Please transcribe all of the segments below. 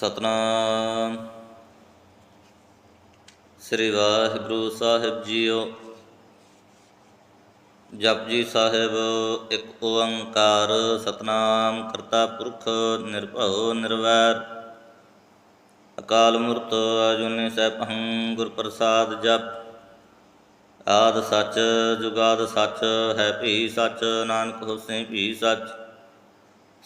ਸਤਨਾਮ। ਸ੍ਰੀ ਵਾਹਿਗੁਰੂ ਸਾਹਿਬ ਜੀਓ। ਜਪਜੀ ਸਾਹਿਬ, ਇੱਕ ਓੰਕਾਰ ਸਤਨਾਮ ਕਰਤਾ ਪੁਰਖ ਨਿਰਭਉ ਨਿਰਵੈਰ। ਅਕਾਲ ਮੂਰਤ ਅਜੂਨੀ ਸੈਭੰ ਗੁਰ ਪ੍ਰਸਾਦ ਜਪ। ਆਦ ਸੱਚ, ਜੁਗਾਦ ਸੱਚ, ਹੈ ਭੀ ਸੱਚ, ਨਾਨਕ ਹੋਸੀ ਭੀ ਸੱਚ।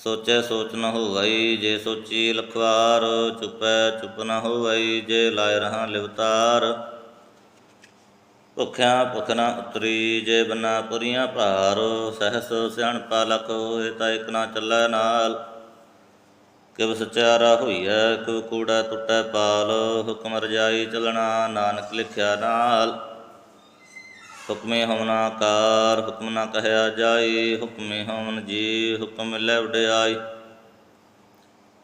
ਸੋਚੈ ਸੋਚ ਨ ਹੋਵਈ, ਜੇ ਸੋਚੀ ਲਖਵਾਰ, ਚੁਪੈ ਚੁਪ ਨ ਹੋਵਈ, ਜੇ ਲਾਇ ਰਹਾ ਲਿਵਤਾਰ। ਭੁਖਿਆ ਭੁਖ ਨ ਉਤਰੀ, ਜੇ ਬਨਾ ਪੁਰੀਆਂ ਭਾਰ। ਸਹਸ ਸਿਆਣਪਾ ਲਖ ਹੋਏ, ਤਾਂ ਇਕ ਨਾ ਚੱਲੈ ਨਾਲ। ਕਿਵ ਸਚਾਰਾ ਹੋਈਐ, ਕਿਵ ਕੂੜਾ ਟੁੱਟੈ ਪਾਲ। ਹੁਕਮ ਰਜਾਈ ਚਲਣਾ, ਨਾਨਕ ਲਿਖਿਆ ਨਾਲ। ਹੁਕਮੇ ਹਮਨਾ ਕਾਰ ਹੁਕਮ ਨਾ ਕਹਿਆ ਜਾਈ ਹੁਕਮੇ ਹਮਨ ਜੀ, ਹੁਕਮ ਮਿਲੈ ਵਡਿਆਈ।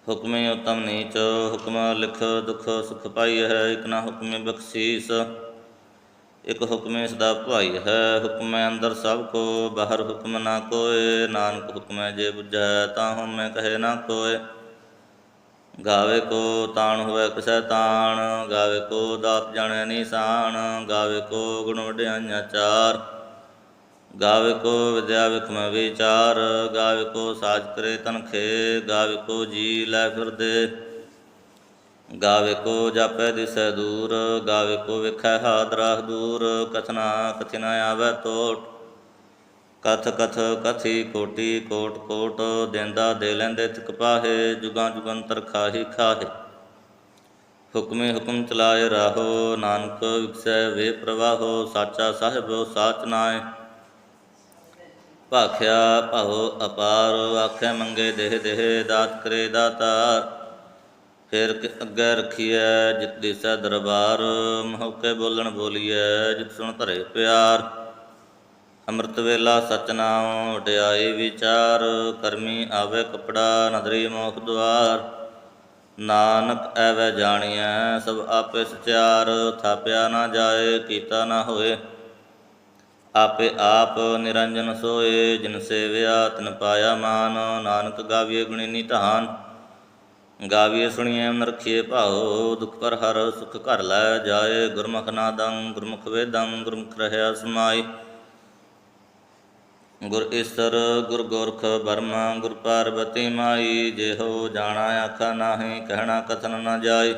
ਹੁਕਮੇ ਉਤਮ ਨੀਚ, ਹੁਕਮ ਲਿਖ ਦੁਖ ਸੁਖ ਪਾਈ ਹੈ, ਇਕ ਨਾ ਹੁਕਮੇ ਬਖਸ਼ੀਸ। ਇਕ ਹੁਕਮੇ ਸਦਾ ਭਾਈ ਹੈ, ਹੁਕਮੇ ਅੰਦਰ ਸਭ ਕੋ, ਬਾਹਰ ਹੁਕਮ ਨਾ ਕੋਏ, ਨਾਨਕ ਹੁਕਮੇ ਜੇ ਬੁਝੈ, ਤਾਂ ਹਉਮੈ ਕਹੇ ਨਾ ਕੋਏ। ਗਾਵੇ ਕੋ ਤਾਣ ਹੋਵੇ ਕਿਸੈ ਤਾਣ, ਗਾਵੇ ਕੋ ਦਾਤ ਜਾਣੈ ਨਿਸ਼ਾਨ, ਗਾਵੇ ਕੋ ਗੁਣ ਵਡਿਆਈਆਂ ਚਾਰ। ਗਾਵੇ ਕੋ ਵਿਦਿਆ ਵਿਖਮ ਵਿਚਾਰ, ਗਾਵੇ ਕੋ ਸਾਜ ਕਰੇ ਤਨਖੇ ਗਾਵੇ ਕੋ ਜੀ ਲੈ ਫਿਰਦੇ। ਗਾਵੇ ਕੋ ਜਾਪੈ ਦਿਸੈ ਦੂਰ, ਗਾਵੇ ਕੋ ਵਿਖੈ ਹਾਦਰਾਹ ਦੂਰ ਕਥਨਾ ਕਥਿਨਾ ਆਵੈ ਟੋਟ ਕਥ ਕਥ ਕਥੀ ਕੋਟੀ ਕੋਟ ਕੋਟ ਦੇਂਦਾ ਦੇ ਲੈਂਦੇ ਤਿਕ ਪਾਹੇ, ਜੁਗਾਂ ਜੁਗੰਤਰ ਖਾਹੀ ਖਾਹੇ। ਹੁਕਮੇ ਹੁਕਮ ਚਲਾਏ ਰਾਹੋ, ਨਾਨਕ ਵਿਖਸੈ ਵੇ ਪ੍ਰਵਾਹੋ, ਸਾਚਾ ਸਾਹਿਬੋ ਸਾਚ ਨਾਏ ਭਾਖਿਆ ਭਾਉ ਅਪਾਰ, ਆਖੇ ਮੰਗੇ ਦੇਹ ਦੇਹ, ਦਾਤ ਕਰੇ ਦਾਤਾਰ। ਫਿਰ ਅੱਗੇ ਰਖੀਐ, ਜਿਤ ਦਿਸੈ ਦਰਬਾਰ ਮਹੋਕੇ ਬੋਲਣ ਬੋਲੀਐ, ਜਿਤ ਸੁਣ ਧਰੇ ਪਿਆਰ। ਅੰਮ੍ਰਿਤ ਵੇਲਾ ਸਚ ਨਾਮ ਵਡਿਆਈ ਵਿਚਾਰ, ਕਰਮੀ ਆਵੇ ਕਪੜਾ, ਨਦਰੀ ਮੋਖ ਦੁਆਰ। ਨਾਨਕ ਐਵੇਂ ਜਾਣੀਐ, ਸਭ ਆਪੇ ਸਚਿਆਰ, ਥਾਪਿਆ ਨਾ ਜਾਏ, ਕੀਤਾ ਨਾ ਹੋਏ। ਆਪੇ ਆਪ ਨਿਰੰਜਨ ਸੋਏ, ਜਿਨ ਸੇਵਿਆ, ਤਿਨ ਪਾਇਆ ਮਾਨ। ਨਾਨਕ ਗਾਵੀਏ ਗੁਣੀ ਨਿਧਾਨ ਗਾਵੀਏ ਸੁਣੀਏ ਮਨ ਰਖੀਏ ਭਾਉ, ਦੁਖ ਪਰ ਹਰ ਸੁਖ ਘਰ ਲੈ ਜਾਏ। ਗੁਰਮੁਖ ਨਾਦੰ, ਗੁਰਮੁਖ ਵੇਦੰ, ਗੁਰਮੁਖ ਰਹਿਆ ਸਮਾਈ। ਗੁਰ ਈਸਰ, ਗੁਰ ਗੋਰਖ ਬਰਮਾ ਗੁਰ ਪਾਰਬਤੀ ਮਾਈ ਜਿਹੋ ਜਾਣਾ ਆਖਾ ਨਾਹੀ, ਕਹਿਣਾ ਕਥਨ ਨਾ ਜਾਈ।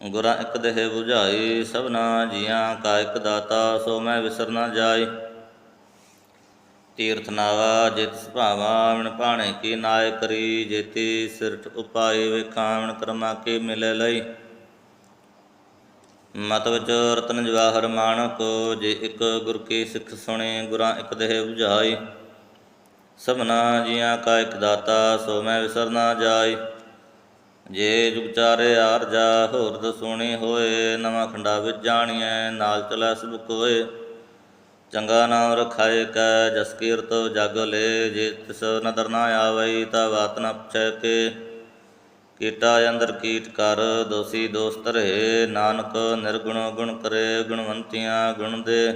ਗੁਰਾਂ ਇੱਕ ਦੇਹ 부ਝਾਈ ਸਭਨਾ ਜੀਆਂ ਕਾ ਇੱਕ ਦਾਤਾ, ਸੋ ਮੈਂ ਵਿਸਰ ਨਾ ਜਾਏ ਤੀਰਥ ਨਾਵਾ, ਜਿਤ ਸੁਭਾਵਾ ਮਨ ਭਾਣੇ ਕੀ ਨਾਇ ਕਰੀ, ਜੇਤੀ ਸਿਰਠ ਉਪਾਏ ਵੇਖਾਂ ਮਨ ਕਰਮਾ ਕੇ ਮਿਲੇ ਲਈ। ਮਤ ਵਿੱਚ ਰਤਨ ਜਵਾਹਰ ਮਾਨਕ ਜੇ ਇੱਕ ਗੁਰ ਕੀ ਸਿੱਖ ਸੁਣੇ, ਗੁਰਾਂ ਇੱਕ ਦੇਹ 부ਝਾਈ ਸਭਨਾ ਜੀਆਂ ਕਾ ਇੱਕ ਦਾਤਾ, ਸੋ ਮੈਂ ਵਿਸਰ ਨਾ ਜਾਈ ਜੇ ਜੁਗ ਚਾਰੇ ਆਰਜਾ ਹੋਰ ਦਸੂਣੀ ਹੋਏ, ਨਵਾਂ ਖੰਡਾ ਵਿੱਚ ਜਾਣੀਐ, ਨਾਲ ਚਲੈ ਸਭ ਕੋਏ ਚੰਗਾ ਨਾਮ ਰਖਾਏ ਕੈ, ਜਸ ਕੀਰਤ ਜਗ ਲੈ, ਜੇ ਤਿਸ ਨਦਰ ਨਾ ਆਵਈ ਤਾ ਬਾਤ ਨ ਪੁੱਛੈ ਕੇ। ਕੀਟਾ ਅੰਦਰ ਕੀਟ ਕਰ, ਦੋਸੀ ਦੋਸਤ ਰਹੇ। ਨਾਨਕ ਨਿਰਗੁਣ ਗੁਣ ਕਰੇ, ਗੁਣਵੰਤੀਆਂ ਗੁਣ ਦੇ।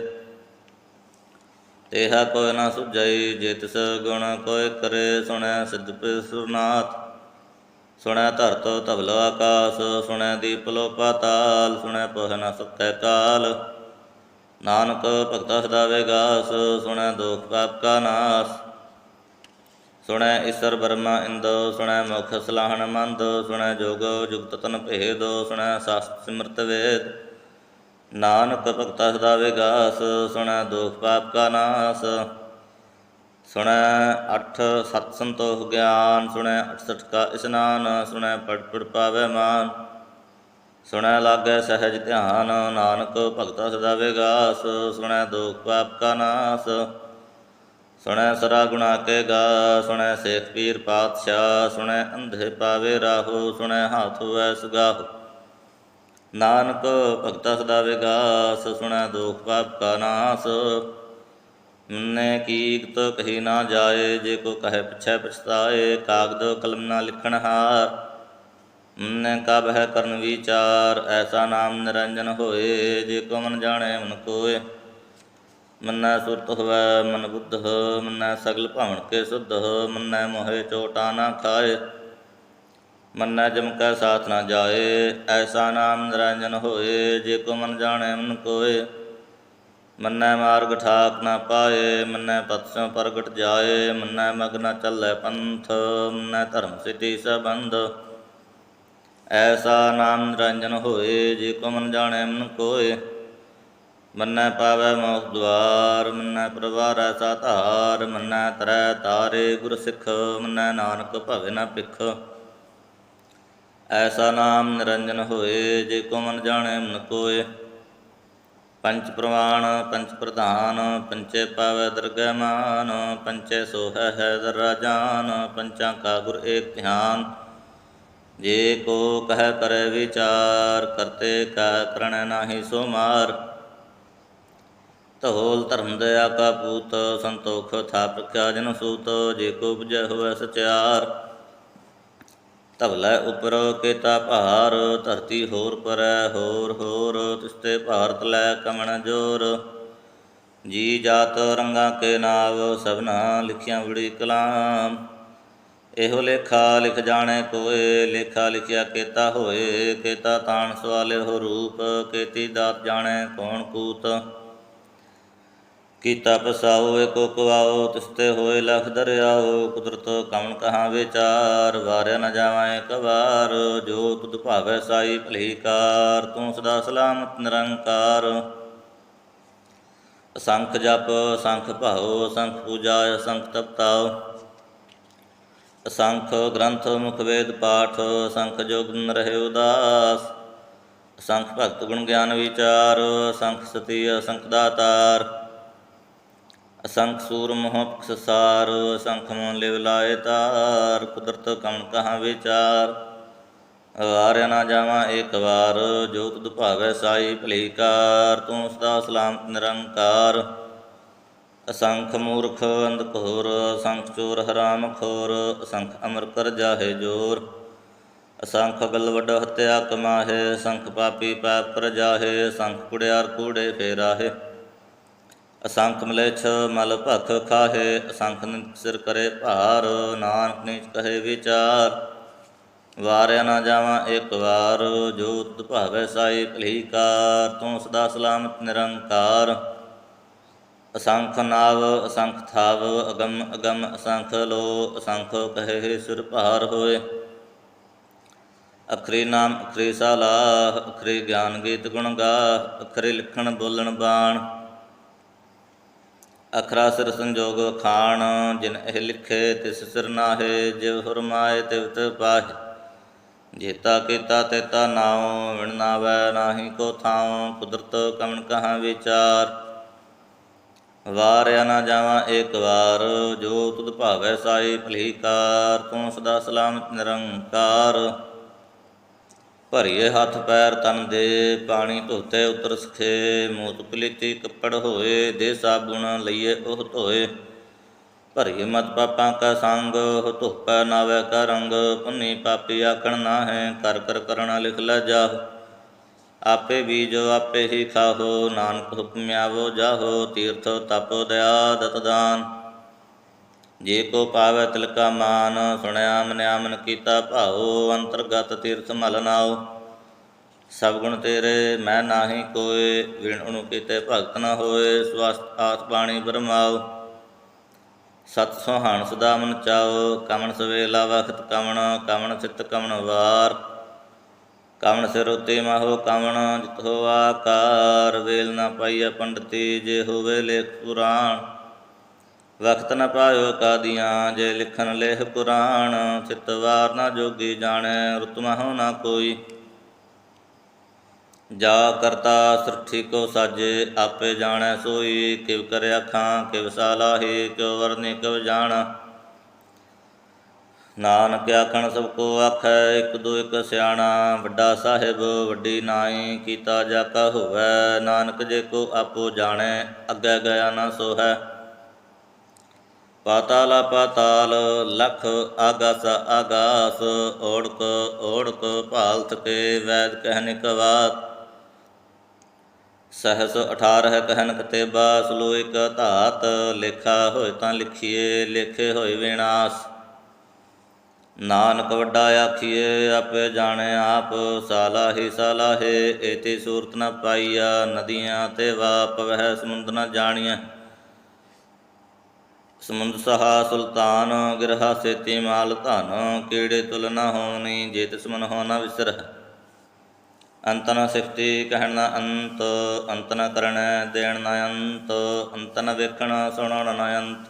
ਤੇਹਾ ਕੋਈ ਨਾ ਸੁਝਈ, ਜੇ ਤਿਸ ਗੁਣ ਕੋਇ ਕਰੇ, ਸੁਣੈ ਸਿੱਧ ਸੁਰਨਾਥ ਸੁਣੈ ਧਰਤ ਧਵਲ ਆਕਾਸ, ਸੁਣੈ ਦੀਪ ਲੋ ਪਾਤਾਲ ਸੁਣੈ ਪਹ ਨ ਸੁਖੈ ਕਾਲ। ਨਾਨਕ ਭਗਤ ਸਦਾ ਵੇਗਾਸ, ਸੁਣੈ ਦੋਖ ਪਾਪ ਕਾ ਨਾਸ। ਸੁਣੈ ਈਸਰ ਬਰਮਾ ਇੰਦ, ਸੁਣੈ ਮੁਖ ਸਲਾਹਣ ਮੰਦ, ਸੁਣੈ ਜੋਗ ਜੁਗਤ ਤਨ ਭੇਦ, ਸੁਣੈ ਸਾਸਤ ਸਿਮਰਤ ਵੇਦ। ਨਾਨਕ ਭਗਤਾ ਸਦਾ ਵਿਗਾਸ, ਸੁਣੈ ਦੋਖ ਪਾਪ ਕਾ ਨਾਸ। ਸੁਣੈ ਅਠ ਸਤ ਸੰਤੋਖ ਗਿਆਨ, ਸੁਣੈ 68 ਕਾ ਇਸਨਾਨ, ਸੁਣੈ ਪੜ ਪੜ ਪਾਵੇ ਮਾਨ। ਸੁਣੈ ਲਾਗੈ ਸਹਿਜ ਧਿਆਨ, ਨਾਨਕ ਭਗਤਾ ਸਦਾ ਵਿਗਾਸ, ਸੁਣੈ ਦੋਖ ਪਾਪ ਕਾ ਨਾਸ। ਸੁਣੈ ਸਰਾ ਗੁਣਾ ਕੇ ਗਾ, ਸੁਣੈ ਸੇਖ ਪੀਰ ਪਾਤਸ਼ਾਹ, ਸੁਣੈ ਅੰਧੇ ਪਾਵੇ ਰਾਹੋ, ਸੁਣੈ ਹਾਥ ਹੋਐ ਸੁਗਾਹ। ਨਾਨਕ ਭਗਤਾ ਸਦਾ ਵਿਗਾਸ ਸੁਣੈ ਦੋਖ ਪਾਪ ਕਾ ਨਾਸ। ਨੇ ਕੀਕਤ ਕਹੀ ਨਾ ਜਾਏ, ਜੇ ਕੋ ਕਹੇ ਪਿਛੈ ਪਛਤਾਏ, ਕਾਗਦ ਕਲਮ ਨਾ ਲਿਖਣ ਹਾਰ। ਨੇ ਕਬ ਹੈ ਕਰਨ ਵਿਚਾਰ, ਐਸਾ ਨਾਮ ਨਿਰੰਜਨ ਹੋਏ, ਜੇ ਕੋ ਮਨ ਜਾਣੇ ਮਨ ਕੋਏ। ਮੰਨੈ ਸੁਰਤ ਹੋਵੈ, ਮਨ ਬੁੱਧ ਮੰਨੈ ਸਗਲ ਭਾਵਨ ਕੇ ਸੁਧ ਮੰਨੈ ਮੋਹਿ ਚੋਟਾ ਨਾ ਖਾਏ, ਮੰਨੈ ਜਮ ਕੈ ਸਾਥ ਨਾ ਜਾਏ, ਐਸਾ ਨਾਮ ਨਿਰੰਜਨ ਹੋਏ, ਜੇ ਕੋ ਮਨ ਜਾਣੈ ਮਨ ਕੋਏ, ਮੰਨੈ ਮਾਰਗ ਠਾਕ ਨਾ ਪਾਏ, ਮੰਨੈ ਪਤਸੋਂ ਪ੍ਰਗਟ ਜਾਏ, ਮੰਨੈ ਮਗ ਚੱਲੈ ਪੰਥ, ਮੰਨੈ ਧਰਮ ਸਿੱਧੀ ਸਬੰਧ, ਐਸਾ ਨਾਮ ਨਿਰੰਜਨ ਹੋਏ, ਜੇ ਕੋ ਮਨ ਜਾਣੈ ਮਨ ਕੋਏ ਮੰਨੈ ਪਾਵੈ ਮੋਖ ਦੁਆਰ, ਮੰਨੈ ਪ੍ਰਵਾਰ ਐਸਾ ਮੰਨੈ ਤਰੈ ਤਾਰੇ ਗੁਰ ਸਿੱਖ, ਮੰਨੈ ਨਾਨਕ ਭਵੇ ਨ ਭਿਖ। ਐਸਾ ਨਾਮ ਨਿਰੰਜਨ ਹੋਏ, ਜੇ ਕੋ ਮਨ ਜਾਣੈ ਮਨ ਕੋਏ। ਪੰਚ ਪ੍ਰਵਾਣ ਪੰਚ ਪ੍ਰਧਾਨ ਪੰਚੇ ਪਾਵੈ ਦਰਗਹਿ ਮਾਨ ਪੰਚੇ ਸੋਹੈ ਹੈ ਦਰਾ ਜਾਨ ਪੰਚਾਂ ਕਾ ਗੁਰ ਏਕ ਧਿਆਨ। ਜੇ ਕੋ ਕਹਿ ਕਰੇ ਵਿਚਾਰ, ਕਰਤੇ ਕਾ ਕਰਣ ਨਾਹੀ ਸੋ ਮਾਰ। ਧੋਲ ਧਰਮ ਦਇਆ ਕਾ ਪੂਤ, ਸੰਤੋਖ ਥਾਪ ਰਖਿਆ ਜਨ ਸੂਤ, ਜੇ ਕੋ ਉਪਜੈ ਹੋਵੇ ਸਚਿਆਰ। ਧਵਲੇ ਉਪਰ ਕੇਤਾ ਭਾਰ, ਧਰਤੀ ਹੋਰ ਪਰੈ ਹੋਰ ਹੋਰ, ਤਿਸਤੇ ਭਾਰਤ ਲੈ ਕਮਣ ਜੋਰ। ਜੀ ਜਾਤ ਰੰਗਾ ਕੇ ਨਾਵ, ਸਭਨਾ ਲਿਖਿਆ ਬੜੀ ਕਲਾਮ। ਇਹੋ ਲੇਖਾ ਲਿਖ ਜਾਣੇ ਕੋਏ, ਲੇਖਾ ਲਿਖਿਆ ਕੇਤਾ ਹੋਏ, ਕੇਤਾ ਤਾਣ ਸਵਾਲੇ ਹੋ ਰੂਪ, ਕੇਤੀ ਦਾਤ ਜਾਣੇ ਕੌਣ ਕੂਤ। ਕੀਤਾ ਪਸਾਓ, ਏਕੋ ਕਵਾਓ, ਤਿਸਤੇ ਹੋਏ ਲਖ ਦਰਿਆਓ, ਕੁਦਰਤ ਕਮਨ ਕਹਾਂ ਵਿਚਾਰ, ਵਾਰਿਆ ਨ ਜਾਵਾਂ ਏਕ ਵਾਰ, ਜੋ ਤੁਧ ਭਾਵੈ ਸਾਈ ਭਲੀਕਾਰ ਤੂੰ ਸਦਾ ਸਲਾਮਤ ਨਿਰੰਕਾਰ। ਅਸੰਖ ਜਪ, ਅਸੰਖ ਭਾਉ, ਅਸੰਖ ਪੂਜਾ, ਅਸੰਖ ਤਪਤਾਉ। ਅਸੰਖ ਗ੍ਰੰਥ, ਮੁਖ ਵੇਦ ਪਾਠ, ਅਸੰਖ ਜੋਗਨ ਰਹੇ ਉਦਾਸ। ਅਸੰਖ ਭਗਤ ਗੁਣ ਗਿਆਨ ਵਿਚਾਰ, ਅਸੰਖ ਸਤੀ, ਅਸੰਖ ਦਾਤਾਰ। ਅਸੰਖ ਸੂਰ ਮੋਹ ਸੰਸਾਰ, ਅਸੰਖ ਮਨ ਲਿਵ ਲਾਏ ਤਾਰ, ਕੁਦਰਤ ਕਮਨ ਕਹਾਂ ਵਿਚਾਰ। ਵਾਰਿਆ ਨਾ ਜਾਵਾਂ ਏਕ ਵਾਰ, ਜੋ ਤੁਧ ਭਾਵੈ ਸਾਈ ਭਲੀਕਾਰ, ਤੂੰ ਸਦਾ ਸਲਾਮਤ ਨਿਰੰਕਾਰ। ਅਸੰਖ ਮੂਰਖ ਅੰਧ ਘੋਰ ਅਸੰਖ ਚੋਰ ਹਰਾਮ ਖੋਰ, ਅਸੰਖ ਅਮਰ ਕਰ ਜਾਹੇ ਜੋਰ। ਅਸੰਖ ਗਲ ਵੱਡ ਹਤਿਆ ਕਮਾਹੇ, ਅਸੰਖ ਪਾਪੀ ਪਾਪ ਕਰ ਜਾਹੇ, ਅਸੰਖ ਕੁੜਿਆਰ ਕੂੜੇ ਫੇਰਾਹੇ। ਅਸੰਖ ਮਲੇਛ ਮਲ ਭਖ ਖਾਹੇ, ਅਸੰਖ ਨਿਤ ਸਿਰ ਕਰੇ ਭਾਰ, ਨਾਨਕ ਨੀਚ ਕਹੇ ਵਿਚਾਰ। ਵਾਰਿਆ ਨਾ ਜਾਵਾਂ ਇੱਕ ਵਾਰ, ਜੋ ਤੁਧ ਭਾਵੈ ਸਾਈ ਭਲੀਕਾਰ, ਤੂੰ ਸਦਾ ਸਲਾਮਤ ਨਿਰੰਕਾਰ। ਅਸੰਖ ਨਾਵ, ਅਸੰਖ ਥਾਵ, ਅਗਮ ਅਗਮ ਅਸੰਖ ਲੋ, ਅਸੰਖ ਕਹੇ ਸੁਰ ਭਾਰ ਹੋਏ। ਅਖਰੀ ਨਾਮ, ਅਖਰੀ ਸਾਲਾਹ, ਅਖਰੀ ਗਿਆਨ ਗੀਤ ਗੁਣ ਗਾਹ, ਅਖਰੀ ਲਿਖਣ ਬੋਲਣ ਬਾਣ। ਅਖਰਾ ਸਿਰ ਸੰਜੋਗ ਖਾਣ, ਜਿਨ ਇਹ ਲਿਖੇ ਤਿਸ ਸਿਰ ਨਾਹੇ ਜਿਵ ਫਰਮਾਏ ਤਿਵ ਤਿਵ ਜੇਤਾ ਕੀਤਾ ਤੇਤਾ ਨਾਉ, ਵਿਣ ਨਾਹੀ ਕੋ ਥਾਉ, ਕੁਦਰਤ ਕਮਨ ਕਹਾਂ ਵਿਚਾਰ। ਵਾਰਿਆ ਨਾ ਜਾਵਾਂ ਏਕ ਵਾਰ, ਜੋ ਤੁਧ ਭਾਵੈ ਸਾਈ ਭਲੀਕਾਰ, ਤੂੰ ਸਦਾ ਸਲਾਮਤ ਨਿਰੰਕਾਰ। ਭਰੀਏ ਹੱਥ ਪੈਰ ਤਨ ਦੇ, ਪਾਣੀ ਧੋਤੇ ਉਤਰ ਸਖੇ, ਮੂਤ ਪਲੀਤੀ ਕੱਪੜ ਹੋਏ ਦੇ ਸਾਬੁਣ ਲਈਏ ਉਹ ਧੋਏ। ਭਰੀਏ ਮਤ ਪਾਪਾਂ ਕਾ ਸੰਗ ਹੋ ਧੋਪੈ ਨਾਵੇ ਕਾ ਰੰਗ, ਪੁੰਨੀ ਪਾਪੀ ਆਖਣ ਨਾ ਹੈ ਕਰ ਕਰ ਕਰਣਾ ਲਿਖ ਲੈ ਜਾਹ। ਆਪੇ ਬੀਜੋ, ਆਪੇ ਹੀ ਖਾਹੋ, ਨਾਨਕ ਹੁਕਮ ਆਵੋ ਜਾਹੋ, ਤੀਰਥ ਤਪ ਦਇਆ ਦਤ ਦਾਨ ਜੇ ਕੋ ਪਾਵੈ ਤਿਲਕਾ ਮਾਨ, ਸੁਣਿਆ ਮਨਿਆ ਮਨ ਕੀਤਾ ਭਾਉ, ਅੰਤਰਗਤ ਤੀਰਥ ਮਲ ਨਾਉ। ਸਭ ਗੁਣ ਤੇਰੇ, ਮੈਂ ਨਾਹੀ ਕੋਏ, ਵਿਣ ਅਣੁ ਕੀਤੇ ਭਗਤ ਨਾ ਹੋਏ ਸਵਸਤ ਆਤ ਬਾਣੀ ਬਰਮਾਉ। ਸਤ ਸੁਹਾਣ ਸਦਾ ਮਨ ਚਾਉ ਕਮਨ ਸਵੇਲਾ ਵਖਤ ਕਮਨ ਕਮਣ ਚਿਤ ਕਮਨ ਵਾਰ। ਕਮਨ ਸਿਰ ਉਤੇ ਮਾਹੋ ਕਮਨ ਜਿਤ ਹੋ ਆਕਾਰ। ਵੇਲ ਨਾ ਪਾਈਐ ਪੰਡਤੀ, ਜੇ ਹੋਵੇ ਲੇਖ ਪੁਰਾਣ। ਵਖਤ ਨ ਪਾਇਓ ਕਾਦੀਆਂ, ਜੇ ਲਿਖਨ ਲੇਹ ਪੁਰਾਣ ਚਿਤਵਾਰ ਨਾ ਜੋਗੀ ਜਾਣੈ, ਰੁਤ ਮਹੁ ਨਾ ਕੋਈ। ਜਾ ਕਰਤਾ ਸ੍ਰਿਠੀ ਕੋ ਸਾਜੇ, ਆਪੇ ਜਾਣੈ ਸੋਈ, ਕਿਵ ਕਰ ਆਖਾਂ ਕਿਵ ਸਾਲਾਹੀ ਕਿਵ ਵਰਨੇ, ਕਿਵ ਜਾਣ। ਨਾਨਕ ਆਖਣ ਸਭ ਕੋ ਆਖੈ, ਇਕ ਦੋ ਇਕ ਸਿਆਣਾ, ਵੱਡਾ ਸਾਹਿਬ, ਵੱਡੀ ਨਾਈ, ਕੀਤਾ ਜਾ ਕਾ ਹੋਵੇ, ਨਾਨਕ ਜੇ ਕੋ ਆਪੋ ਜਾਣੈ, ਅੱਗੇ ਗਿਆ ਨਾ ਸੋ ਪਾਤਾਲ ਪਾਤਾਲ ਲਖ ਆਗਾਸ ਆਗਾਸ ਓੜਕ ਓੜਕ ਭਾਲਤ ਕੇ ਵੈਦ ਕਹਿਨ ਕਵਾਤ। ਸਹਸ 18 ਕਹਿਨ ਕਤੇਬਾ ਸਲੋਇਕ ਧਾਤ, ਲੇਖਾ ਹੋਏ ਤਾਂ ਲਿਖੀਏ, ਲੇਖੇ ਹੋਏ ਵਿਨਾਸ਼। ਨਾਨਕ ਵੱਡਾ ਆਖੀਏ, ਆਪੇ ਜਾਣੇ ਆਪ ਸਾਲਾਹੀ ਸਾਲਾਹੇ ਏਤੀ ਸੂਰਤ ਨ ਪਾਈਆ, ਨਦੀਆਂ ਤੇ ਵਾਪ, ਵਹਿ ਸਮੁੰਦ ਨ ਜਾਣੀਐ। ਸਮੁੰਦ ਸਹਾ ਸੁਲਤਾਨ, ਗਿਰਹਾ ਸੇਤੀ ਮਾਲ ਧਨ, ਕੀੜੇ ਤੁਲ ਨਾ ਹੋਣੀ ਜੇ ਤਿਸ ਮਨ ਹੋ ਨ ਵਿਸਰਹ। ਅੰਤ ਨ ਸਿਫਤੀ ਕਹਿਣ ਨ ਅੰਤ ਅੰਤ ਨ ਕਰਣੈ ਦੇਣ ਨ ਅੰਤ ਅੰਤ ਨ ਵੇਖਣ ਸੁਣਨ ਨ ਅੰਤ।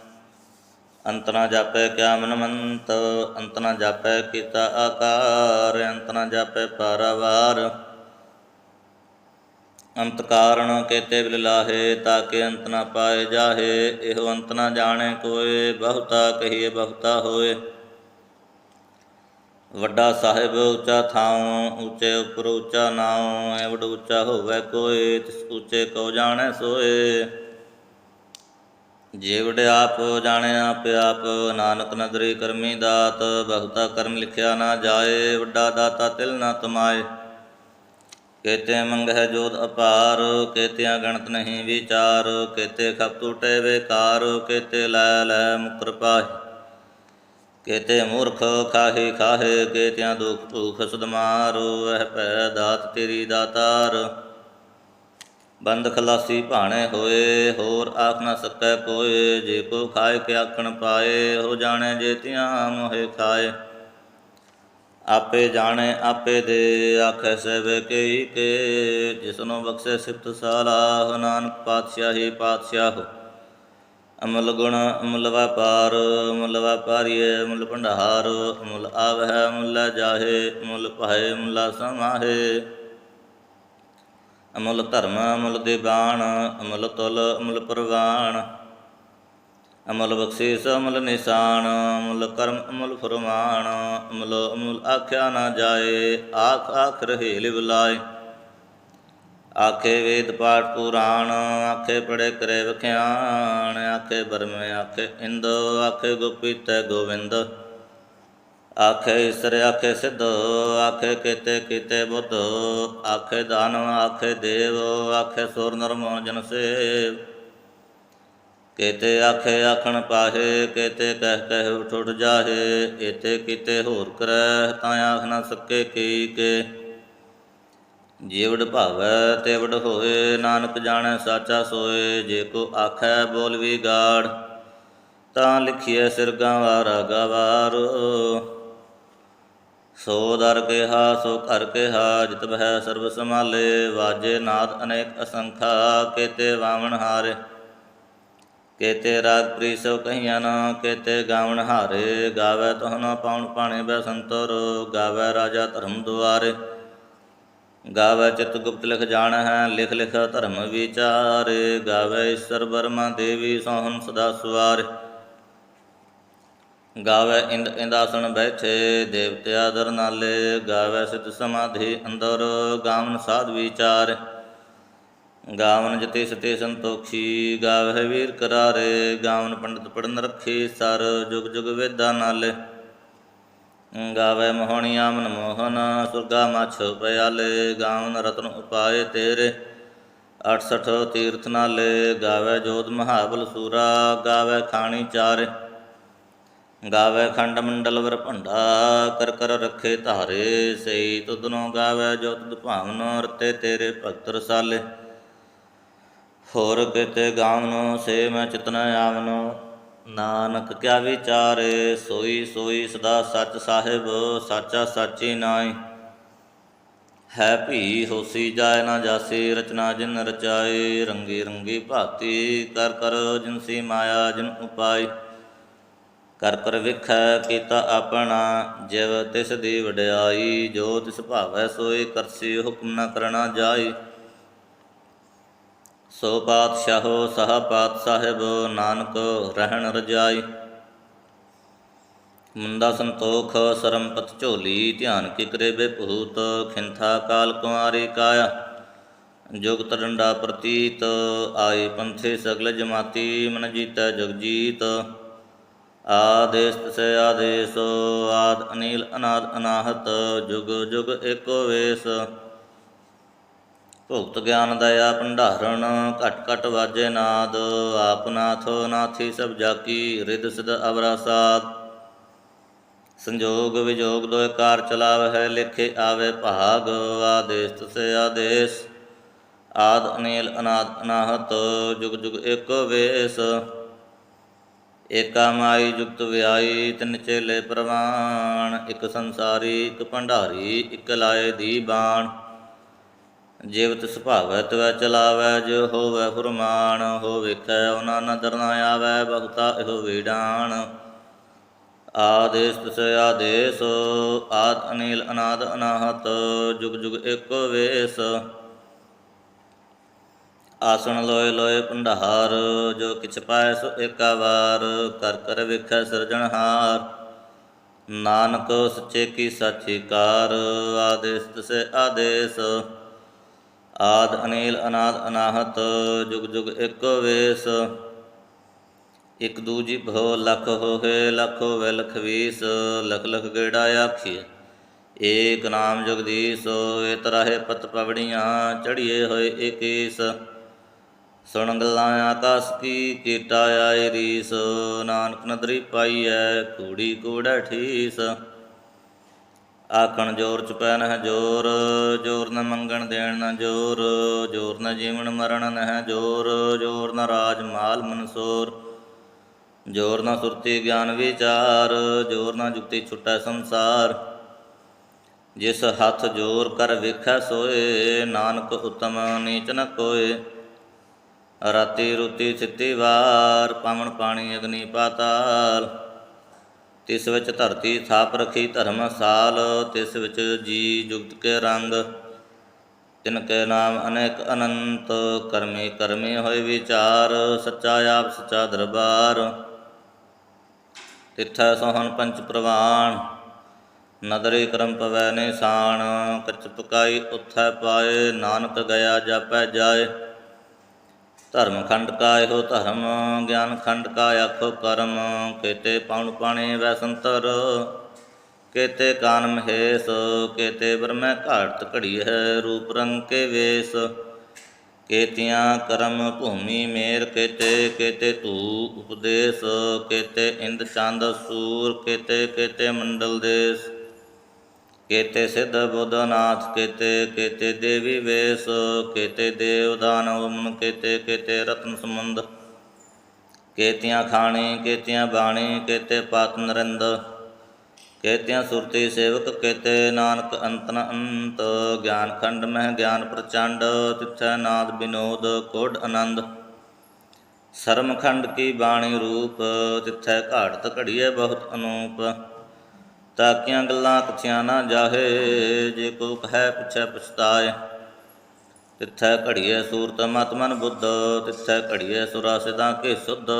ਅੰਤ ਨ ਜਾਪੈ ਕਿਆ ਮਨਮੰਤ ਅੰਤ ਨ ਜਾਪੈ ਕੀਤਾ ਆਕਾਰ, ਅੰਤ ਨ ਜਾਪੈ ਪਾਰਾਵਾਰ। ਅੰਤ ਕਾਰਣ ਕੇਤੇ ਬਿਲ ਲਾਹੇ ਤਾਕੇ ਅੰਤ ਨਾ ਪਾਏ ਜਾਹੇ। ਇਹੋ ਅੰਤ ਨ ਜਾਣੇ ਕੋਏ, ਬਹੁਤਾ ਕਹੀਏ ਬਹੁਤਾ ਹੋਏ। ਵੱਡਾ ਸਾਹਿਬ ਉੱਚਾ ਥਾਉ, ਉੱਚੇ ਉਪਰ ਉੱਚਾ ਨਾਉ ਐਵਡ ਉੱਚਾ ਹੋਵੇ ਕੋਏ, ਤਿਸ ਉੱਚੇ ਕੋ ਜਾਣੈ ਸੋਏ। ਜੀਵੜ ਆਪ ਜਾਣੇ ਆਪ ਆਪ, ਨਾਨਕ ਨਦਰੀ ਕਰਮੀ ਦਾਤ, ਬਹੁਤਾ ਕਰਮ ਲਿਖਿਆ ਨਾ ਜਾਏ, ਵੱਡਾ ਦਾਤਾ ਤਿਲ ਨਾ ਤਮਾਏ। ਕੇਤੇ ਮੰਗਹਿ ਜੋਤ ਅਪਾਰ, ਕੇਤਿਆਂ ਗਣਤ ਨਹੀਂ ਵਿਚਾਰ, ਕੇਤੇ ਖਪ ਟੂਟੇ ਵੇਕਾਰ, ਕੇਤੇ ਲੈ ਲੈ ਮੁਕਰ ਪਾਹੀ। ਕੇਤੇ ਮੂਰਖ ਖਾਹੇ ਖਾਹੇ, ਕੇਤਿਆਂ ਦੁਖ ਭੂਖ ਸੁਦਮਾਰ, ਵਹਿ ਭੈ ਦਾਤ ਤੇਰੀ ਦਾਤਾਰ। ਬੰਦ ਖਲਾਸੀ ਭਾਣੇ ਹੋਏ, ਹੋਰ ਆਖ ਨਾ ਸਕੈ ਕੋਏ, ਜੇ ਕੋ ਖਾਏ ਕੇ ਆਖਣ ਪਾਏ, ਹੋ ਜਾਣੇ ਜੇ ਤਿਆਂ ਮੋਹਿ ਖਾਏ। ਆਪੇ ਜਾਣੇ, ਆਪੇ ਦੇ ਆਖੈ ਸਵੇ ਕਈ ਕੇ, ਜਿਸਨੂੰ ਬਖਸ਼ੇ ਸਿਫਤ ਸਾਲਾਹ ਨਾਨਕ ਪਾਤਸ਼ਾਹੀ ਪਾਤਸ਼ਾਹ। ਅਮਲ ਗੁਣ ਅਮਲ ਵਪਾਰ, ਅਮਲ ਵਪਾਰੀਏ ਅਮਲ ਭੰਡਾਰ, ਅਮਲ ਆਵਹਿ, ਅਮਲ ਜਾਹੇ, ਅਮਲ ਭਾਏ ਅਮਲ ਸਮਾਹੇ। ਅਮਲ ਧਰਮ, ਅਮਲ ਦੇਬਾਨ ਅਮਲ ਤੁਲ, ਅਮਲ ਪ੍ਰਵਾਨ ਅਮਲ ਬਖਸ਼ੀਸ, ਅਮਲ ਨਿਸ਼ਾਨ, ਅਮਲ ਕਰਮ, ਅਮਲ ਫਰਮਾਨ, ਅਮਲ ਅਮਲ ਆਖਿਆ ਨਾ ਜਾਏ, ਆਖ ਆਖ ਰਹੇ ਲਿਵਲਾਏ ਆਖੇ ਵੇਦ ਪਾਠ ਪੁਰਾਣ, ਆਖੇ ਪੜੇ ਕਰੇ ਵਖਿਆਣ ਆਖੇ ਬਰਮੇ, ਆਖੇ ਇੰਦ, ਆਖੇ ਗੋਪੀਤੈ ਗੋਵਿੰਦ। ਆਖੇ ਈਸਰ, ਆਖੇ ਸਿੱਧ, ਆਖੇ ਕੀਤੇ ਕੀਤੇ ਬੁੱਧ। ਆਖੇ ਦਾਨਵ, ਆਖੇ ਦੇਵ, ਆਖੇ ਸੁਰ ਨਰਮੋ ਜਨ ਸੇਵ। ਕੇਤੇ ਆਖੇ ਆਖਣ ਪਾਹੇ, ਕੇਤੇ ਕਹਿ ਕਹਿ ਉਠ ਜਾਹੇ ਏਤੇ ਕੀਤੇ ਹੋਰ ਕਰੈ ਤਾਂ ਆਖ ਨਾ ਸਕੇ ਕੀ ਕੇ। ਜੀਵੜ ਭਾਵੈ ਤੇ ਹੋਏ, ਨਾਨਕ ਜਾਣੈ ਸਾਚਾ ਸੋਏ, ਜੇ ਕੋ ਆਖੈ ਬੋਲ ਵੀ ਗਾੜ, ਤਾਂ ਲਿਖੀਐ ਸਿਰਗਾ ਵਾਰਾ ਗਵਾਰ ਸੋ ਦਰ ਕਿਹਾ, ਸੋ ਘਰ ਕਿਹਾ, ਜਿਤ ਬਹਿ ਸਰਬ ਸਮਾਲੇ ਵਾਜੇ ਨਾਦ ਅਨੇਕ ਅਸੰਖਾ, ਕੇਤੇ ਵਾਵਣ ਹਾਰੇ। ਕੇਤੇ ਰਾਗ ਪ੍ਰੀਸੋ ਕਹੀਆਂ ਨਾ, ਕੇਤੇ ਗਾਵਣ ਹਾਰੇ, ਗਾਵੇ ਤਹਨਾ ਪਾਉਣ ਪਾਣੇ ਬੈ ਸੰਤਰ, ਗਾਵੇ ਰਾਜਾ ਧਰਮ ਦੁਆਰੇ। ਗਾਵੇ ਚਿਤ ਗੁਪਤ ਲਿਖ ਜਾਣ ਹੈ ਲਿਖ ਲਿਖ ਧਰਮ ਵਿਚਾਰੇ, ਗਾਵੇ ਈਸ਼ਰ ਬਰਮਾ ਦੇਵੀ ਸੋਹਣ ਸਦਾ ਸਵਾਰ। ਗਾਵੇ ਇੰਦ ਇੰਦਾਸਣ ਬੈਠੇ ਦੇਵਤਿਆ ਦਰ ਨਾਲੇ, ਗਾਵੇ ਸਿਧ ਸਮਾਧੀ ਅੰਦਰ ਗਾਵਨ ਸਾਧ ਵਿਚਾਰ। ਗਾਵਨ ਜਤੇ ਸਤੇ ਸੰਤੋਖੀ ਗਾਵੇ ਵੀਰ ਕਰਾਰੇ, ਗਾਵਨ ਪੰਡਤ ਪੜਨ ਰੱਖੇ, ਸਰ ਜੁਗ ਜੁਗ ਵੇਦਾ ਨਾਲੇ। ਗਾਵੇ ਮੋਹਣੀਆ ਮਨ ਮੋਹਨ, ਸੁਰਗਾ ਮਛ ਪਿਆਲੇ, ਗਾਵਨ ਰਤਨ ਉਪਾਏ ਤੇਰੇ। 68 ਤੀਰਥ ਨਾਲੇ ਗਾਵੇ ਜੋਤ ਮਹਾਬਲ ਸੂਰਾ ਗਾਵੇ ਖਾਣੀ ਚਾਰੇ। ਗਾਵੇ ਖੰਡ ਮੰਡਲ ਵਰ ਭੰਡਾ, ਕਰ ਕਰ ਰੱਖੇ ਧਾਰੇ। ਸਈ ਤੁਧਨੋਂ ਗਾਵੇ ਜੋਤ ਤੁਧ ਰਤੇ ਤੇਰੇ ਭਗਤ ਰਸਾਲੇ। ਹੋਰ ਕਿਤੇ ਗਾਵਨੋ, ਸੇ ਮੈਂ ਚਿਤਨ ਆਵਨੋ। ਨਾਨਕ ਕਿਆ ਵਿਚਾਰੇ, ਸੋਈ ਸੋਈ ਸਦਾ ਸੱਚ ਸਾਹਿਬ, ਸਾਚਾ ਸਾਚੀ ਨਾਈ ਹੈ ਭੀ ਹੋਸੀ ਜਾਇ ਨਾ ਜਾਸੀ, ਰਚਨਾ ਜਿਨ ਰਚਾਏ ਰੰਗੀ ਰੰਗੀ ਭਾਤੀ। ਕਰ ਕਰ ਜਿਨਸੀ ਮਾਇਆ, ਜਿਨ ਉਪਾਈ। ਕਰ ਕਰ ਵਿਖੈ ਕੀਤਾ ਆਪਣਾ, ਜਿਵ ਤਿਸ ਦੀ ਵਡਿਆਈ। ਜੋ ਤਿਸ ਭਾਵੈ ਸੋਈ, ਕਰਸੀ ਹੁਕਮ ਨ ਕਰਣਾ ਜਾਈ। ਸੋ ਪਾਤਸ਼ਾਹੋ ਸਹ ਪਾਤ ਸਾਹਿਬ ਨਾਨਕ ਰਹਿਣ ਰਜਾਈ। ਮੁੰਦਾ ਸੰਤੋਖ, ਸਰਮਪਤ ਝੋਲੀ, ਧਿਆਨ ਕੀ ਕਰੇ ਬੇਭੂਤ, ਖਿੰਥਾ ਕਾਲ ਕੁਮਾਰੀ ਕਾਇਆ। ਜੁਗਤ ਡੰਡਾ ਪ੍ਰਤੀਤ, ਆਏ ਪੰਥੇ ਸਗਲ ਜਮਾਤੀ, ਮਨ ਜੀਤੈ ਜਗਜੀਤ ਆਦੇਸ ਤਸੇ ਆਦੇਸ, ਆਦ ਅਨੀਲ ਅਨਾਦ ਅਨਾਹਤ, ਜੁਗ ਜੁਗ ਏਕੋ ਵੇਸ। ਭੁਗਤ ਗਿਆਨ ਦਇਆ ਭੰਡਾਰਣ, ਘਟ ਘਟ ਵਾਜੇ ਨਾਦ, ਆਪ ਨਾਥੋ ਨਾਥੀ ਸਭ ਜਾਕੀ ਰਿਦ ਸਿਧ ਅਵਰਾ ਸਾਧ। ਸੰਜੋਗ ਵਿਜੋਗ ਦੋਇ ਕਾਰ ਚਲਾਵਹਿ, ਲਿਖੇ ਆਵੇ ਭਾਗ, ਆਦੇਸ ਤਸੇ ਆਦੇਸ। ਆਦ ਅਨੀਲ ਅਨਾਦ ਅਨਾਹਤ, ਜੁਗ ਜੁਗ ਏਕੋ ਵੇਸ। ਏਕਾ ਮਾਈ ਜੁਗਤ ਵਿਆਈ, ਤਿੰਨ ਚੇਲੇ ਪ੍ਰਵਾਨ। ਇੱਕ ਸੰਸਾਰੀ, ਇੱਕ ਭੰਡਾਰੀ, ਇੱਕ ਲਾਏ ਦੀ ਬਾਣ। ਜੀਵਤ ਸੁਭਾਵੈ ਤਵੈ ਚਲਾਵੈ, ਜੋ ਹੋਵੈ ਫੁਰਮਾਨ ਹੋ ਵੇਖੈ ਉਹਨਾਂ ਨਦਰ ਨਾ ਆਵੈ ਬਹੁਤਾ ਇਹੋ ਵੀਡਾਨ ਆਦੇਸ ਤਸ ਆਦੇਸ, ਆਦ ਅਨੀਲ ਅਨਾਦ ਅਨਾਹਤ, ਜੁਗ ਜੁਗ ਏਕੋ ਵੇਸ। ਆਸਣ ਲੋਏ ਲੋਏ ਭੰਡਾਰ, ਜੋ ਕਿਛ ਪਾਇ ਸੋ ਏਕਾ ਵਾਰ, ਕਰ ਕਰ ਵੇਖੈ ਸਿਰਜਣਹਾਰ ਨਾਨਕ ਸੱਚੇ ਕੀ ਸਾਚੀ ਕਾਰ, ਆਦੇਸ ਤਸੇ ਆਦੇਸ। ਆਦ ਅਨੀਲ ਅਨਾਦ ਅਨਾਹਤ, ਜੁਗ ਜੁਗ ਏਕੋ ਵੇਸ। ਇਕ ਦੂਜੀ ਭੋ ਲਖ ਹੋਏ ਲਖ ਹੋਵੇ ਲਖ ਵੀਸ ਲਖ ਲਖ ਗੇੜਾ ਆਖੀਏ ਏਕ ਨਾਮ ਜਗਦੀਸ਼। ਏ ਤਰਾਹੇ ਪਤ ਪਵੜੀਆਂ ਚੜੀਏ ਹੋਏ ਏਕੀਸ। ਸੁਣ ਗੱਲਾਂ ਆਕਾਸ ਕੀ, ਕੀਟਾ ਆਏ ਰੀਸ। ਨਾਨਕ ਨਦਰੀ ਪਾਈਐ, ਕੂੜੀ ਕੂੜਾ ਠੀਸ। ਆਖਣ ਜੋਰ ਚੁਪੈ ਨਹ ਜੋਰ ਜੋਰ ਨ ਮੰਗਣ ਦੇਣ ਨ ਜੋਰ ਜੋਰ ਨ ਜੀਵਨ ਮਰਨ ਨਹਿ ਜੋਰ ਜੋਰ ਨ ਰਾਜ ਮਾਲ ਮਨਸੋਰ। ਜੋਰ ਨ ਸੁਰਤੀ ਗਿਆਨ ਵਿਚਾਰ, ਜੋਰ ਨ ਜੁਗਤੀ ਛੁਟੈ ਸੰਸਾਰ। ਜਿਸ ਹੱਥ ਜੋਰ ਕਰ ਵੇਖੈ ਸੋਏ, ਨਾਨਕ ਉਤਮ ਨੀਚ ਨ ਕੋਏ। ਰਾਤੀ ਰੁਤੀ ਚਿੱਤੀ ਵਾਰ, ਪਵਨ ਪਾਣੀ ਅਗਨੀ ਪਾਤਾਲ। ਤਿਸ ਵਿੱਚ ਧਰਤੀ ਥਾਪ ਰਖੀ, ਧਰਮ ਸਾਲ, ਤਿਸ ਵਿੱਚ ਜੀ ਜੁਗਤ ਕੇ ਰੰਗ। ਤਿਨ ਕੇ ਨਾਮ ਅਨੇਕ ਅਨੰਤ, ਕਰਮੀ ਕਰਮੀ ਹੋਏ ਵਿਚਾਰ, ਸੱਚਾ ਆਪ, ਸੱਚਾ ਦਰਬਾਰ। ਤਿੱਥੈ ਸੋਹਣ ਪੰਚ ਪ੍ਰਵਾਨ, ਨਦਰੀ ਕਰਮ ਪਵੈ ਨਿਸ਼ਾਨ। ਕੱਚ ਪਕਾਈ ਉਥੈ ਪਾਏ, ਨਾਨਕ ਗਿਆ ਜਾਪੈ ਜਾਏ। ਧਰਮ ਖੰਡ ਕਾ ਇਹੋ ਧਰਮ, ਗਿਆਨ ਖੰਡ ਕਾ ਆਖੋ ਕਰਮ, ਕੇਤੇ ਪਉਣ ਪਾਣੀ ਵੈਸੰਤਰ ਕੇਤੇ ਕਾਨ ਮਹੇਸ਼, ਕੇਤੇ ਬ੍ਰਹਮੈ ਘਾਟ ਘੜੀ ਹੈ ਰੂਪ ਰੰਗ ਕੇ ਵੇਸ, ਕੇਤੀਆਂ ਕਰਮ ਭੂਮੀ ਮੇਰ ਕੇਤੇ ਕੇਤੇ ਧੂ ਉਪਦੇਸ਼, ਕੇਤੇ ਇੰਦ ਚੰਦ ਸੂਰ ਕੇਤੇ ਕੇਤੇ ਮੰਡਲ ਦੇਸ। ਕੇਤੇ ਸਿੱਧ ਬੁੱਧਨਾਥ, ਕੇਤੇ ਕੇਤੇ ਦੇਵੀ ਵੇਸ, ਕੇਤੇ ਦੇਵ ਦਾਨਵ ਮਨ ਕੇਤੇ ਕੇਤੇ ਰਤਨ ਸਮੁੰਦ ਕੇਤੀਆਂ ਖਾਣੀ, ਕੇਤੀਆਂ ਬਾਣੀ, ਕੇਤੇ ਪਾਤ ਨਰਿੰਦ। ਕੇਤੀਆਂ ਸੁਰਤੀ ਸੇਵਕ, ਕੇਤੇ ਨਾਨਕ ਅੰਤਨ ਅੰਤ। ਗਿਆਨ ਖੰਡ ਮਹਿ ਗਿਆਨ ਪ੍ਰਚੰਡ, ਤਿਥੈ ਨਾਦ ਬਿਨੋਦ ਕੋਡ ਆਨੰਦ। ਸਰਮ ਖੰਡ ਕੀ ਬਾਣੀ ਰੂਪ, ਤਿਥੈ ਘਾੜਤ ਘੜੀਏ ਬਹੁਤ ਅਨੂਪ। ਤਾਕੀਆਂ ਗੱਲਾਂ ਕਥਿਆਂ ਨਾ ਜਾਹੇ, ਜੇ ਕੋ ਕਹੈ ਪਿਛੈ ਪਛਤਾਏ। ਤਿੱਥੈ ਘੜੀਏ ਸੂਰਤ ਮਤ ਮਨ ਬੁੱਧ, ਤਿੱਥੈ ਘੜੀਏ ਸੁਰਾ ਸਿਦਾ ਕੇ ਸੁਧ,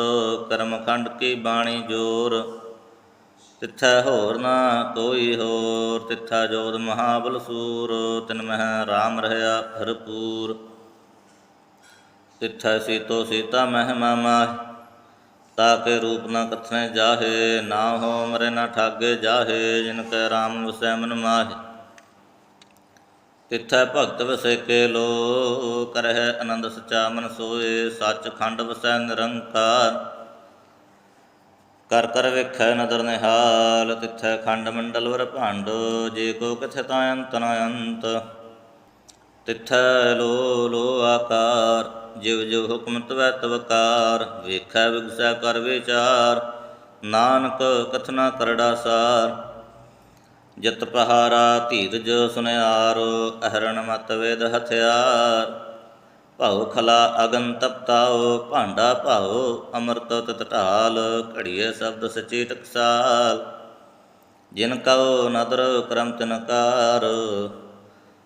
ਕਰਮ ਖੰਡ ਕੀ ਬਾਣੀ ਜੋਰ। ਤਿੱਥੈ ਹੋਰ ਨਾ ਕੋਈ ਹੋਰ, ਤਿੱਥੈ ਜੋਤ ਮਹਾਬਲ ਸੂਰ, ਤਿਨ ਮਹਿ ਰਾਮ ਰਹਾ ਭਰਪੂਰ। ਤਿੱਥੈ ਸੀਤੋ ਸੀਤਾ ਮਹਿ। ਮਾਮਾ ਤਾਕੇ ਰੂਪ ਨਾ ਕਥਨੇ ਜਾਹੇ, ਨਾ ਹੋ ਮਰੇ ਨਾ ਠਾਗੇ ਜਾਹੇ, ਜਿਨ ਕੈ ਰਾਮ ਵਸੈ ਮਨ ਮਾਹੇ। ਤਿੱਥੈ ਭਗਤ ਵਸੈ ਕੇ ਲੋ ਕਰਹਿ ਆਨੰਦ ਸਚਾ ਮਨ ਸੋਏ ਸੱਚ ਖੰਡ ਵਸੈ ਨਿਰੰਕਾਰ। ਕਰ ਕਰ ਵੇਖੈ ਨਦਰ ਨਿਹਾਲ, ਤਿਥੈ ਖੰਡ ਮੰਡਲ ਵਰ ਭਾਂਡ, ਜੇ ਕੋ ਕਿਥੈ ਤਾਂ ਅੰਤ ਨ ਅੰਤ। ਤਿੱਥੈ ਲੋ ਲੋ ਆਕਾਰ। ਜਿਵ ਜਿਵ ਹੁਕਮ ਤਵੈ ਤਵਕਾਰ, ਵੇਖੈ ਵਿਗਸੈ ਕਰ ਵਿਚਾਰ, ਨਾਨਕ ਕਥਨਾ ਕਰੜਾ ਸਾਰ। ਜਤ ਪਹਾਰਾ ਧੀਰਜ ਸੁਨਿਆਰ, ਅਹਰਣ ਮਤ ਵੇਦ ਹਥਿਆਰ। ਭਾਉ ਖਲਾ ਅਗਨ ਤਪਤਾਓ ਭਾਂਡਾ ਭਾਉ ਅੰਮ੍ਰਿਤ ਤਤ ਢਾਲ, ਘੜੀਏ ਸ਼ਬਦ ਸਚੀ ਟਕਸਾਲ। ਜਿਨ ਕਉ ਨਦਰ ਕਰਮ ਤਿਨਕਾਰ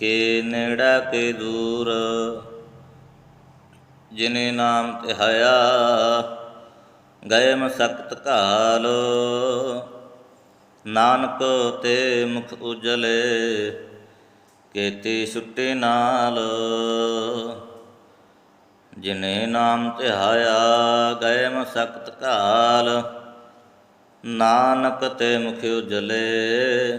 ਕੇ ਨੇੜਾ ਕੇ ਦੂਰ, ਜਿਨੇ ਨਾਮ ਤਿਹਾਇਆ ਗਏ ਮਸਕਤ ਕਾਲ ਨਾਨਕ ਤੇ ਮੁਖ ਉਜਲੇ, ਕੇਤੀ ਛੁੱਟੀ ਨਾਲ। ਜਿਨੇ ਨਾਮ ਤਿਹਾਇਆ ਗਏ ਮਸਕਤ ਕਾਲ ਨਾਨਕ ਤੇ ਮੁਖ ਉਜਲੇ